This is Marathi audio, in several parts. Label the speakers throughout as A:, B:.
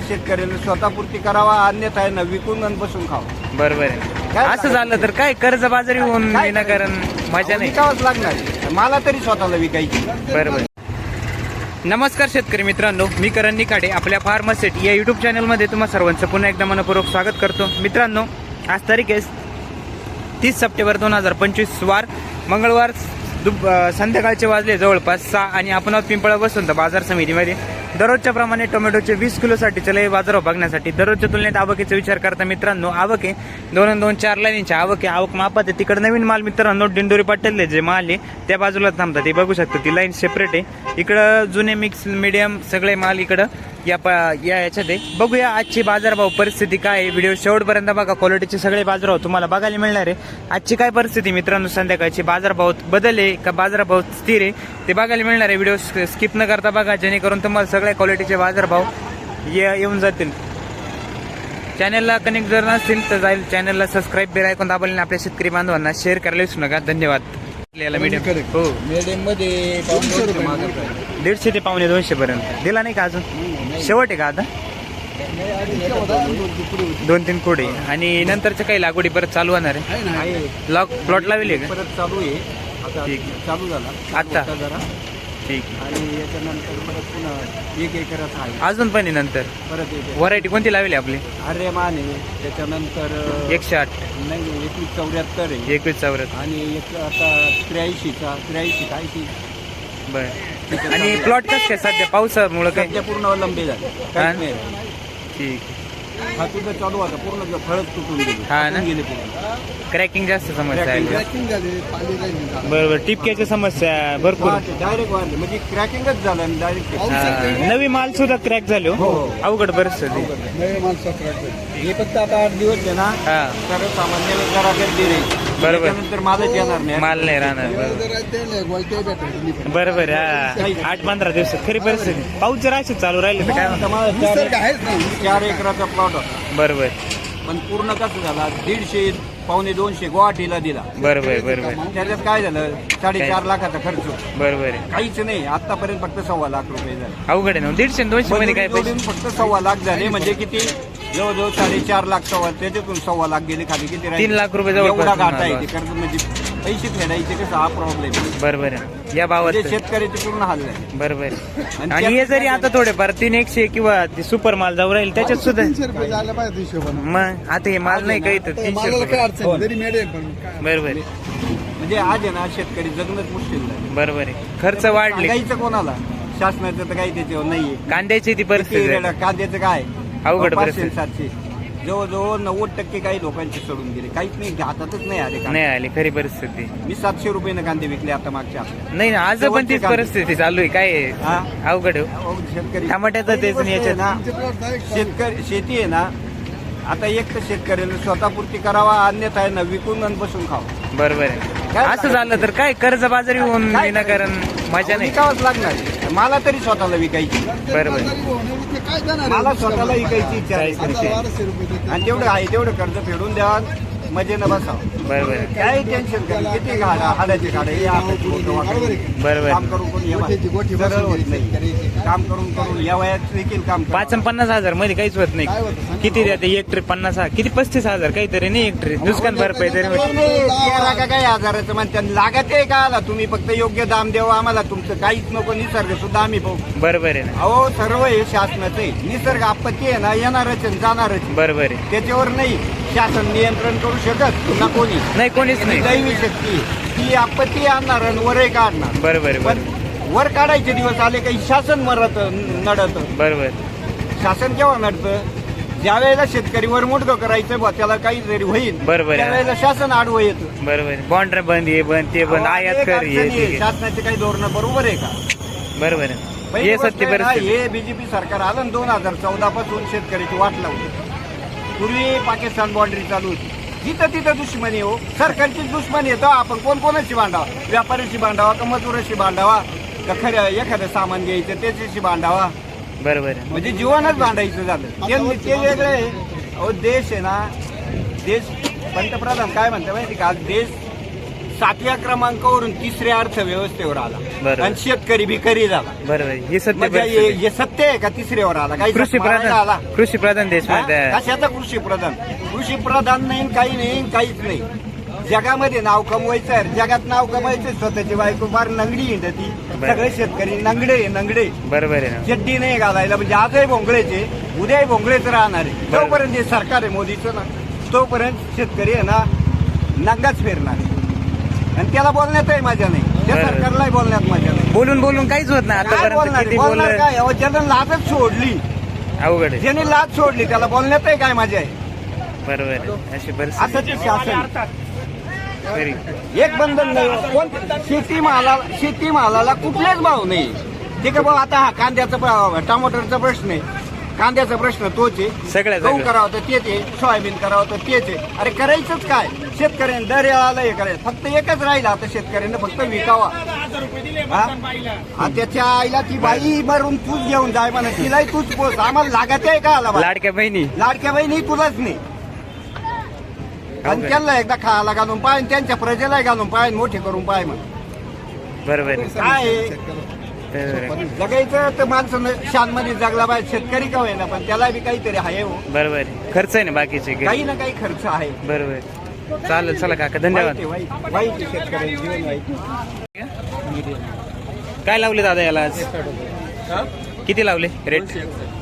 A: तर शेतकऱ्याला स्वतःपुरती करावा अन्यथा आहे ना विकून आणि बसून खावा.
B: बरोबर आहे.
A: काय
B: असं झालं तर काय? कर्ज बाजारी होऊन
A: काय
B: विनाकारण मजा नाही.
A: विकावंच लागणार मला तरी स्वतःला विकायची.
B: बरोबर नमस्कार शेतकरी मित्रांनो मी करण निकाडे आपल्या फार्मसेट या युट्यूब चॅनलमध्ये तुम्हा सर्वांचं पुन्हा एकदा मनपूर्वक स्वागत करतो. मित्रांनो आज तारीख आहे तीस सप्टेंबर दोन हजार पंचवीस वार मंगळवार दुप अं, संध्याकाळचे वाजले जवळपास सहा आणि आपण आहोत पिंपळा बसून बाजार समितीमध्ये. दररोजच्या प्रमाणे टोमॅटोचे वीस किलोसाठी चले बाजारावर बघण्यासाठी दररोजच्या तुलनेत आवकीचा विचार करता मित्रांनो आवक आहे दोन दोन चार लाईनच्या आवक आहे आवक मापात आहे. तिकडे नवीन माल मित्रांनो डिंडोरी पाटील जे माल आहे त्या बाजूला थांबतात. ते बघू शकतो ती लाईन सेपरेट आहे. इकडं जुने मिक्स मिडियम सगळे माल इकडं या पा या याच्यात आहे. बघूया आजची बाजारभाव परिस्थिती काय आहे. व्हिडिओ शेवटपर्यंत बघा क्वालिटीचे सगळे बाजारभाव तुम्हाला बघायला मिळणार आहे. आजची काय परिस्थिती मित्रांनो संध्याकाळची? बाजारभाव आहे का? बाजारभाव स्थिर आहे? ते बघायला मिळणार आहे. व्हिडिओ स्किप न करता बघा जेणेकरून तुम्हाला सगळ्या क्वालिटीचे बाजारभाव ये- येऊन जातील. चॅनलला कनेक्ट जर नसतील तर जाईल. चॅनलला सबस्क्राईब बेल ऐकून दाबायला आणि आपल्या शेतकरी बांधवांना शेअर करायला विसरू नका. धन्यवाद. मीडियम हो.
A: मीडियममध्ये.
B: दीडशे ते पावणे दोनशे पर्यंत. दिला नाही का अजून? शेवट आहे का आता? दोन तीन कोडे आणि नंतरच्या काही लागवडी परत चालू होणार आहे. लॉक प्लॉट लावली आहे का?
A: परत चालू आहे. आता. चालू झाला.
B: आता? ठीक आहे.
A: आणि याच्यानंतर परत पुन्हा एक एकराचा आहे.
B: अजून पण आहे नंतर?
A: परत एक
B: व्हरायटी कोणती लावली आपली?
A: अरे मान त्याच्यानंतर अं,
B: एकशे आठ.
A: नाही एकवीस चौऱ्याहत्तर आहे.
B: एकवीस चौऱ्याहत्तर.
A: आणि एक आता त्र्याऐंशीचा त्र्याऐंशी काय ती?
B: बर. आणि प्लॉट कसं काय सध्या? पावसामुळं काय?
A: सध्या पूर्ण अवलंबी झाले? काहीच नाही राहिलं.
B: ठीक आहे.
A: हा तुझं चालू होता पूर्ण फळच तुटून गेली.
B: हा ना?
A: तुटून गेले पूर्ण.
B: क्रॅकिंग जास्त समस्या
A: Cracking
B: आहे
A: जास्त झाली, पाणी राहिली.
B: बरोबर टिपक्याच्या समस्या भरपूर.
A: डायरेक्ट वाढले. म्हणजे क्रॅकिंगच झालं आणि डायरेक्ट
B: हा. नवी माल सुद्धा क्रॅक झाले हो.
A: हो.
B: अवघड परिस्थिती.
A: हे फक्त आता आठ दिवस आहे ना?
B: हा.
A: सर्वसामान्य गर्दी राहील
B: बरोबर.
A: येणार नाही.
B: माल नाही राहणार बरोबर. बरोबर हा. आठ पंधरा दिवसात खरी परिस्थिती. पाऊस जर अशी चालू राहिले तर काय
A: आता? माझा चार- चार एकराचा प्लॉट होता.
B: बरोबर.
A: पण पूर्ण कसं झाला? दीडशे पावणे दोनशे गुवाहाटीला दिला.
B: बरोबर बरोबर.
A: त्याच्यात काय झालं? साडेचार लाखाचा खर्च.
B: बरोबर. आहे
A: काहीच नाही. आतापर्यंत फक्त सव्वा लाख रुपये झाले.
B: अवघड आहे ना. दीडशे आणि दोनशे मध्ये काय
A: मजुरी
B: पैसे?
A: जोडून फक्त सव्वा लाख झाले. म्हणजे किती? जवळजवळ साडेचार लाख सव्वा त्याच्यातून सव्वा लाख गेले खाली. किती राहिले?
B: तीन लाख रुपये जवळपास
A: एवढा घाटा आहे
B: झाला.
A: ते कर्ज म्हणजे पैसे फेडायचे कसं? हा प्रॉब्लेम
B: बरोबर आहे. या भावात
A: म्हणजे शेतकऱ्याचे पूर्ण हाल आहे
B: बरोबर.
A: आणि
B: आणि हे जरी आता थोडेफार तीन एकशे किंवा ते सुपर माल जाऊ राहील त्याच्यात सुद्धा
C: रुपये झालं पाहिजे हिशोबानं
B: मग आता हे माल नाही काही तर तीनशे
C: मालाला काय
B: रुपये
C: अडचण नाही. जरी मिळेल पण. काय
B: बरोबर आहे.
A: म्हणजे आज आहे ना शेतकरी जगणंच मुश्किल झालं
B: बरोबर आहे. खर्च वाढले.
A: सांगायचं कोणाला? शासनाचं तर काही त्याच्यावर नाहीये.
B: कांद्याची ती
A: किती
B: परिस्थिती.
A: कांद्याचं काय?
B: अवघड
A: पाचशे
B: परिस्थिती.
A: सातशे. जवळजवळ नव्वद टक्के काही लोकांचे सोडून गेले. काहीच नाही हातातच नाही आले कांदे.
B: नाही आली खरी परिस्थिती.
A: मी सातशे रुपयानं कांदे विकले आता मागच्या हप्त्यात.
B: नाही ना, आज पण तीच परिस्थिती चालू आहे. काय आहे?
A: हा?
B: अवघड आहे.
A: अहो, शेतकरी.
B: टमाट्याचं तेच
A: पहिली गोष्ट आहे ना,
C: तुमचे plot direct
A: शेतकरी शेती आहे ना आता एक तर शेतकऱ्याला स्वतःपुरती करावा अन्यथा आहे ना विकून आणि बसून खावा.
B: बरोबर आहे.
A: काय
B: असं झालं तर काय? कर्ज बाजारी होऊन विनाकारण मजा नाही.
A: विकावंच लागणार. मला तरी स्वतःला विकायची
C: जाणार आहे?
A: मला स्वतःला विकायची इच्छा आहे. आणि तेवढं आहे तेवढं कर्ज फेडून द्या मजेनं बसावं.
B: बरोबर
A: काही टेन्शन करा किती गाडा हाडाचे गाडे हे आपल्याची मोठं वाटतं.
B: बरोबर
A: काम करून यावं. सरळ होत
C: घ्यायची,
A: नाही. काम करून करून या वयात देखील काम.
B: पाच आणि पन्नास हजारमध्ये काहीच होत
C: काय
B: नाही? किती द्या ते एक ट्रिप पन्नास हजार किती? पस्तीस हजार काहीतरी नाही एक ट्रिप नुकसान भरपाई तरी
A: नाही,
B: होईल.
A: नाही, तेरा का काय आजाराचं म्हणतात. लागत आहे का आला? तुम्ही फक्त योग्य दाम द्यावा आम्हाला. तुमचं काहीच नको. निसर्ग सुद्धा आम्ही पाहू.
B: बरोबर आहे ना.
A: अहो सर्व हे शासनाचं आहे. निसर्ग आपत्ती आहे ना. येणारच आहे, जाणारच. आहे.
B: बरोबर आहे.
A: त्याच्यावर नाही. शासन नियंत्रण करू शकत ना कोणी
B: नाही कोणीच नाही.
A: दैवी शक्ती ती आपत्ती आणणार आणि वरही काढणार
B: बरोबर
A: पण वर काढायचे दिवस आले काही शासन मरत नडत.
B: बरोबर
A: शासन केव्हा नडतं? ज्या वेळेला शेतकरी वर मोठं करायचं बा त्याला काहीतरी होईल
B: बरोबर.
A: त्यावेळेला शासन आडवं येतं.
B: बरोबर आहे बॉन्ड्रा बंद हे बंद ते बंद. आयात कर
A: अडचण
B: हे
A: आहे. शासनाचे काही धोरण बरोबर आहे का?
B: बरोबर आहे
A: पहिली
B: हे
A: गोष्ट
B: सत्य
A: आहे ना,
B: परिस्थिती.
A: हे बीजेपी सरकार आलं दोन हजार चौदा पासून शेतकऱ्याची वाट लावली पूर्वी पाकिस्तान बाँड्री चालू होती. जिथं तिथं दुश्मनी हो सरकारची दुश्मनी येतो आपण कोण कोणाशी भांडावा व्यापाऱ्याशी भांडावा का मजुराशी भांडावा का खऱ्या एखादं सामान घ्यायचं त्याच्याशी भांडावा
B: बरोबर
A: म्हणजे जीवनच भांडायचं झालं. ते ते वेगळं आहे. अहो देश आहे ना देश पंतप्रधान काय म्हणते माहिती का? देश सातव्या क्रमांकावरून तिसऱ्या अर्थव्यवस्थेवर आला. आणि शेतकरी भिकारी झाला.
B: बरोबर. हे सत्य
A: म्हणजे हे. हे सत्य आहे का तिसऱ्यावर आला? काही
B: कृषी
A: मारायला आला
B: प्रधान कृषी प्रधान देश
A: हा?
B: मध्ये
A: कशाचा कृषी प्रधान? कृषी प्रधान नाही काही नाही काहीच नाही. जगामध्ये नाव कमवायचं आहे. जगात नाव कमवायचं स्वतःची बायको फार नंगडी हिंडती
B: बरं.
A: सगळे शेतकरी नंगडे नंगडे.
B: बरोबर आहे ना.
A: चड्डी नाही घालायला. म्हणजे आजही भोंगळेचे उद्याही भोंगळेच राहणार आहे.
B: बरं.
A: जोपर्यंत हे सरकार आहे मोदीचं ना. तोपर्यंत शेतकरी आहे ना नंगाच फिरणार आहे. आणि त्याला बोलण्यातही मजा नाही. त्या
B: बरं.
A: सरकारलाही बोलण्यात मजा नाही.
B: बोलून बोलून काहीच होत नाही.
A: काय
B: आतापर्यंत
A: बोलणार
B: किती
A: बोलणार
B: बोललं
A: काय? अहो, ज्यानं लाजच सोडली.
B: अवघड आहे.
A: ज्याने लाज सोडली त्याला बोलण्यातही काय मजा आहे?
B: बरोबर आहे. अशी
A: असं ते शासन.
B: खरी.
A: एक बंधन नाही कोण? शेती माला शेती मालाला कुठलाच भाव नाही. ते का भाऊ आता हा कांद्याचा प्र- टमाटरचा प्रश्न आहे. कांद्याचा प्रश्न तोच आहे.
B: सगळ्या
A: गहू
B: सगळ्या.
A: करावं तर तेच आहे सोयाबीन करावं तर तेच आहे. अरे करायचंच काय? शेतकऱ्यांनी दर याला हे करायचं. फक्त एकच राहिलं आता शेतकऱ्यांना फक्त विकावा. हा? हा, त्याच्या आईला ती बाई मरून तूच घेऊन जाय म्हणा. तिलाही तूच पोच आम्हाला लागत आहे का आला?
B: लाडक्या बहिणी.
A: लाडक्या बहिणी तुलाच नाही. आणि त्यांना एकदा खायला घालून पाय आणि त्यांच्या प्रजेला घालून पाय मोठे करून पाय मग
B: बरोबर आहे.
A: काय? आहे?
B: आहे.
A: जगायचं तर माणसानं शानमध्ये जगला पाहिजे. शेतकरी का होईना पण त्याला बी काहीतरी आहे हो.
B: बरोबर आहे. खर्च आहे ना बाकीचे.
A: काही ना काही खर्च आहे.
B: बरोबर. चालेल चला काका
A: वाईट
B: धन्यवाद
A: आहे, वाईट. वाईट आहे शेतकऱ्याचं जीवन वाईट
B: काय लावले दादा याला आज? किती लावले? रेट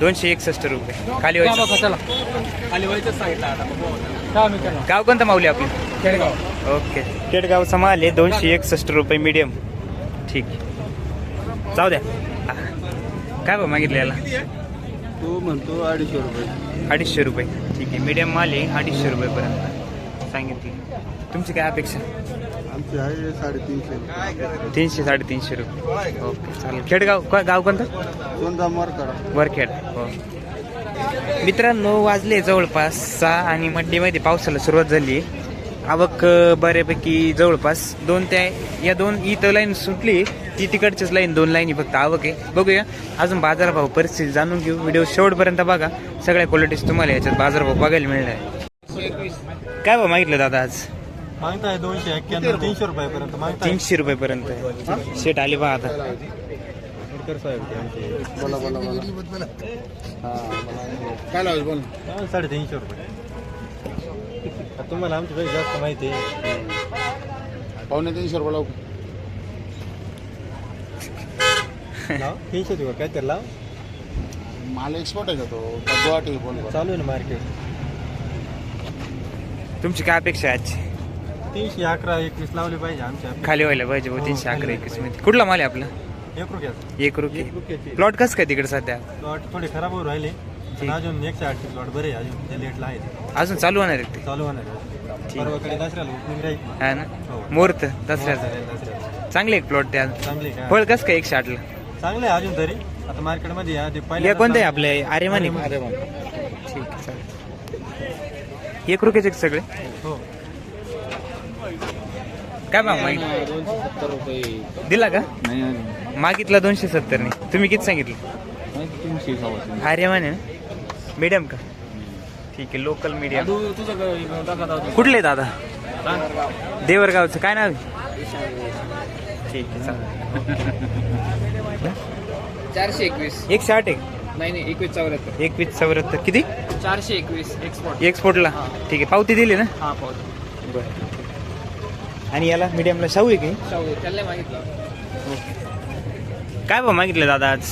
B: दोनशे एकसष्ट. रुपये. खाली व्हायचं? गाव कोणतं माऊली आपलं? ओके. केडगावचा माल आहे दोनशे एकसष्ट रुपये मीडियम. ठीक. जाऊ द्या. काय बा मागितलं याला?
C: तो म्हणतो अडीचशे रुपये.
B: अडीचशे रुपये. ठीक आहे मीडियम माल आहे अडीचशे रुपयेपर्यंत. सांगितले. तुमची काय अपेक्षा?
C: आमची आहे साडेतीनशे.
B: तीनशे साडेतीनशे रुपये. ओके चालेल. खेडगाव गाव कोणतं?
C: मर करा
B: वरखेड. हो. मित्रांनो वाजले जवळपास सहा आणि मंडीमध्ये पावसाला सुरुवात झाली. आवक बऱ्यापैकी जवळपास दोन त्या या दोन इथं लाईन सुटली ती तिकडचीच लाईन दोन लाईनी फक्त आवक आहे. बघूया अजून बाजारभाव परिस्थिती जाणून घेऊ. व्हिडिओ शेवटपर्यंत बघा. सगळ्या क्वालिटीज तुम्हाला याच्यात बाजारभाव बघायला मिळणार आहे. काय भाव मागितलं दादा आज?
D: मागताय दोनशे एक्क्याण्णव तीनशे रुपयापर्यंत मागताय.
B: तीनशे रुपयेपर्यंत. शेट आली बा आता.
D: साहेब
C: बोला बोला बोला. काय लावायचं बोल.
D: हा, साडेतीनशे रुपये. तुम्हाला आमच्यापेक्षा जास्त माहिती आहे.
C: पावणे तीनशे रुपये लावू.
D: लाव. तीनशे देऊ काय तर लाव.
C: माल एक्सपोर्ट आहे का तो. का गुवाहाटी फोन
D: चालू आहे ना मार्केट
B: तुमची काय अपेक्षा आहे आजची?
D: तीनशे अकरा एकवीस लावले पाहिजे आमच्या
B: खाली व्हायला पाहिजे हो, तीनशे अकरा एकवीसमध्ये. कुठला माल आहे आपला?
D: एक
B: रुपये.
D: एक रुपयाचे.
B: प्लॉट कसं काय तिकडे सध्या?
D: प्लॉट थोडे खराब होऊ राहिले. पण अजून एकशे आठशे प्लॉट बरे आहे अजून ते लेटला आहे
B: अजून चालू होणार आहे ते.
D: चालू होणार आहे. परवाकडे दसऱ्याला ओपनिंग राहील
B: हा ना?
D: हो.
B: मुहूर्त दसऱ्याचा.
D: दसऱ्याला
B: चांगले एक प्लॉट त्या.
D: चांगले का
B: फळ कसं काय एकशे आठला
D: चांगले आहे अजून तरी. आता मार्केटमध्ये या ते
B: हे
D: पहिल्यांदा
B: कोणतं आहे
D: चालू-
B: आपले? आर्यमानी ठीक आहे चालेल. एक रुपयाचे का सगळे?
D: हो.
B: काय भाव मागितलं? दिला का? मागितला दोनशे सत्तर नाही तुम्ही किती सांगितलं? आर्यमान आहे ना? मीडियम का? ठीक आहे लोकल मीडियम कुठले दादा? देवरगावचं. काय नाव? आहे? ठीक आहे चालेल
E: चारशे एकवीस.
B: एकशे आठ एक
E: नाही नाही एकवीस चौऱ्याहत्तर.
B: एकवीस चौऱ्याहत्तर. किती?
E: चारशे एकवीस एक्सपोर्ट
B: एक्सपोर्टला ठीक आहे पावती दिली ना?
E: हा पावतो.
B: बरं आणि याला मीडियमला शाहू आहे की?
E: शाहू त्याला मागितलं.
B: काय भाव मागितलं दादा आज?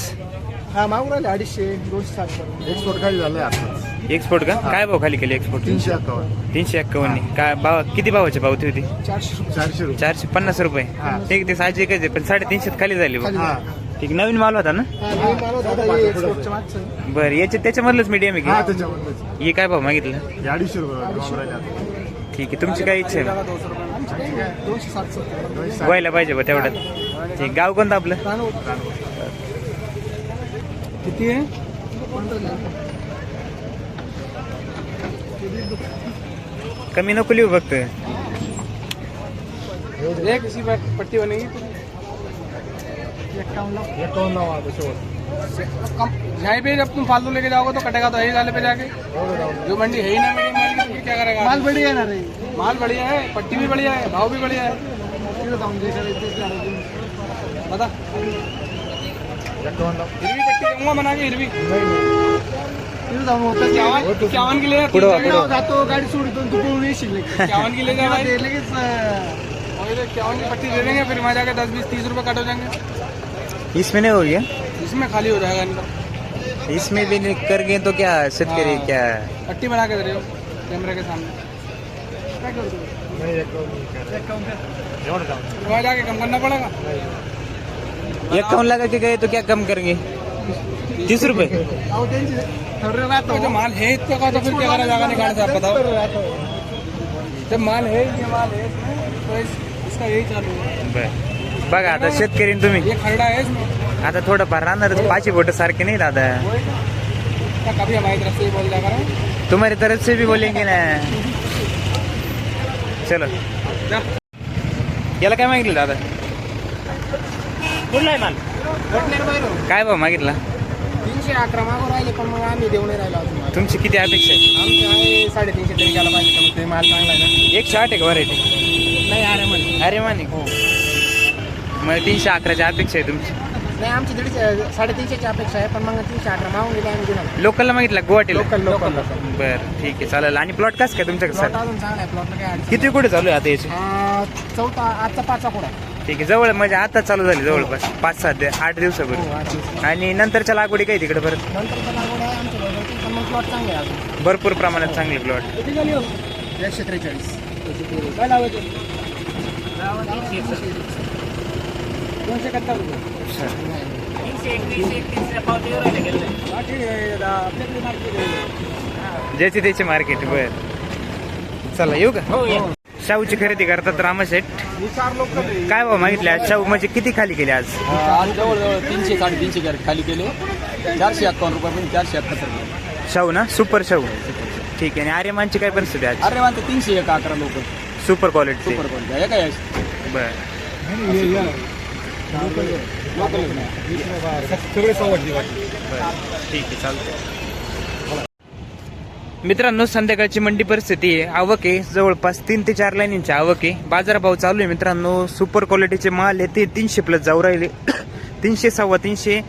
C: हा मागून राहिले अडीचशे दोनशे साठ एक्सपोर्ट खाली झालंय आता.
B: एक्सपोर्ट का? काय भाव खाली केली एक्सपोर्ट
C: तीनशे अकावन्न
B: तीनशे एक्कावन्न काय भाव किती भावाची पावती होती
C: चारशे रुपये. चारशे रुपये.
B: चारशे पन्नास रुपये.
C: हा.
B: ठीक ते साहजिकच आहे पण साडेतीनशे खाली झाली बघ.
C: हा.
B: ठीक नवीन माल होता ना? बरं याचे त्याच्यामधलंच मीडियम आहे
C: हा
B: की हे काय भाव मागितलं?
C: अडीचशे रुपये मागून राहिले आता.
B: ठीक आहे तुमची काय इच्छा आहे?
C: दोनशे साठ सत्तर
B: व्हायला पाहिजे बा तेवढ्यात ठीक गाव कोणतं आपलं?
C: किती आहे
B: कमी नको लिहू फक्त
C: किसी पट्टी बनेगी
F: यहाँ पे जब तुम फालतू लेके जाओगे तो कटेगा तो यही वाले पे जाके। जो मंडी है ही ना माल की तो क्या करेगा?
C: माल बढ़िया ना रही
F: माल बढ़िया है पट्टी भी बढ़िया है भाव भी बढ़िया है।
C: ते.
F: बता। हिरवी पट्टी देऊंगा बना के हिरवी।
C: तिथं जाऊन होतं ते-
F: इक्यावन इक्यावन की ले जा,
B: पुढं वा,
F: तीन
B: पुढं वा.
F: जगह
C: जातो गाडी सोडतो तू पळून येशील लगेच.
F: इक्यावन की ले जा भाई
C: ते लगेच अं,
F: और ये इक्यावन की पट्टी दे देंगे फिर वहाँ जाके दस बीस तीस रुपए कट हो जाएंगे।
B: इसमें नहीं हो गया
F: इसमें खाली हो जाएगा इनका।
B: इसमें भी नहीं कर गए तो क्या शेतकरी
F: हाँ।
B: क्या?
F: पट्टी बना के दे रहे हो कैमरे के सामने।
C: काय करतो
D: नाही एक एवढं काम
F: वहाँ जाके कम करना पड़ेगा?
B: इक्यावन लगा के गए तो क्या कम करेंगे? तीस रुपए?
F: तो माल है इतना का तो फिर क्या करा से आप बताओ। जब माल है ये माल है तो इसका यही चालू है।
B: बघा आता शेतकरी तुम्ही।
F: ये खरडा है इसमें।
B: आता राहणार पाचशे बोट सारखे नाही दादा
F: तो। कभी हमारी तरफ़ से बोल ना
B: तुम्हारी तरफ़ से भी बोलेंगे ना. चलो. याला काय मागितलं दादा?
F: कुठला आहे माल
B: काय भाव मागितला?
F: तीनशे अकरा मागून राहिले पण मग आम्ही देऊ नाही राहिलो अजून.
B: तुमची किती अपेक्षा आहे?
F: आमचे आहे साडेतीनशे तरी गेला पाहिजे कमीत कमी माल चांगला आहे ना.
B: एकशे आठ आहे का व्हरायटी
F: नाही अरे म्हणे.
B: अरे मानिक मग तीनशे अकराची अपेक्षा आहे तुमची.
F: नाही आमची दीडशे साडेतीनशेची अपेक्षा आहे पण मग तीनशे अकरा मागून गेले आम्ही दिला
B: लोकलला मागितला गुवाहाटीला?
F: लोकल लोकल
B: बरं ठीक आहे चालेल. आणि प्लॉट कस काय तुमच्याकडे
F: प्लॉट
B: सर?
F: अजून चांगला आहे काय अडचण
B: किती कुठे चालू आहे आता याचे?
F: नाही. चौथा आजचा पाचवा कुठं
B: ठीक आहे. जवळ म्हणजे आता चालू झाली जवळपास. पाच सात दि- आठ दिवसापूर्वी.
F: हो आठ दिवस
B: आणि नंतरच्या लागवडी काय तिकडे परत?
F: नंतर लागवड आहे आमच्या बरोबर पण मग प्लॉट चांगले आहे अजून.
B: भरपूर प्रमाणात चांगले प्लॉट
F: किती झाली हो? एकशे त्रेचाळीस. काय लावायचं दोनशे एकाहत्तर रुपये. हा, ठीक आहे दादा. आपल्याकडे मार्केट आहे.
B: ज्याची त्याची मार्केट बर. चला येऊ का? शाहूची खरेदी करतात रामशेठ.
C: चार लोक
B: काय भाव मागितले आज? शाहू म्हणजे किती खाली केले आज?
E: आज जवळजवळ तीनशे साडेतीनशे कॅरेट खाली केले. चारशे एकावन्न रुपये पण चारशे रुपये.
B: शाहू ना? सुपर शाहू ठीक आहे. आणि आर्यमानची काय परिस्थिती आहे आज?
E: अरे मानते तीनशे एक अकरा लोक.
B: सुपर क्वालिटी
E: सुपर कोणत्या हे काय
B: बर
D: सगळे सवडली वाटली
B: ठीक आहे चालतंय. मित्रांनो संध्याकाळची मंडी परिस्थिती आहे. आवक आहे. जवळपास तीन ते चार लाईनींची आवक आहे. बाजारभाव चालू आहे मित्रांनो. सुपर क्वालिटीचे माल आहे. ते तीनशे प्लस जाऊ राहिले. तीनशे सव्वा तीनशे.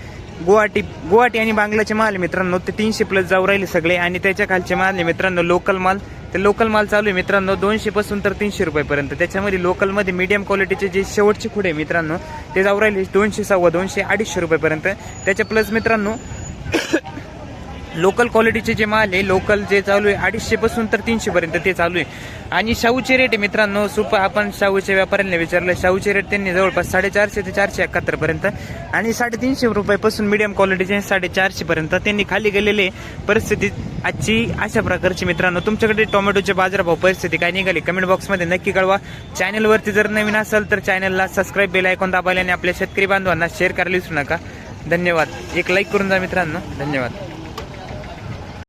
B: गुवाहाटी गुवाहाटी आणि बांगलाचे माल आहे मित्रांनो. ते तीनशे प्लस जाऊ राहिले सगळे. आणि त्याच्या खालचे माल आहे मित्रांनो लोकल माल. ते लोकल माल चालू आहे मित्रांनो. दोनशेपासून तर तीनशे रुपयेपर्यंत. त्याच्यामध्ये लोकलमध्ये मीडियम क्वालिटीचे जे शेवटचे खुडे आहे मित्रांनो ते जाऊ राहिले दोनशे सव्वा दोनशे अडीचशे रुपयेपर्यंत. त्याच्या प्लस मित्रांनो लोकल क्वालिटीचे जे माल आहे लोकल जे चालू आहे अडीचशे पासून तर तीनशे पर्यंत ते चालू आहे. आणि शाहूचे रेट आहे मित्रांनो सुप आपण शाहूच्या व्यापाऱ्यांना विचारलं शाहूचे रेट त्यांनी जवळपास साडेचारशे ते चारशे एकाहत्तर पर्यंत आणि साडेतीनशे रुपयापासून मिडियम क्वालिटीचे साडेचारशे पर्यंत त्यांनी खाली गेलेले परिस्थिती आजची अशा प्रकारची मित्रांनो. तुमच्याकडे टोमॅटोचे बाजारभाव परिस्थिती काय निघाली? कमेंट बॉक्समध्ये नक्की कळवा. चॅनलवरती जर नवीन असाल तर चॅनलला सबस्क्राईब बेल ऐकून दाबायला आणि आपल्या शेतकरी बांधवांना शेअर करायला विसरू नका. धन्यवाद. एक लाईक करून जा मित्रांनो. धन्यवाद.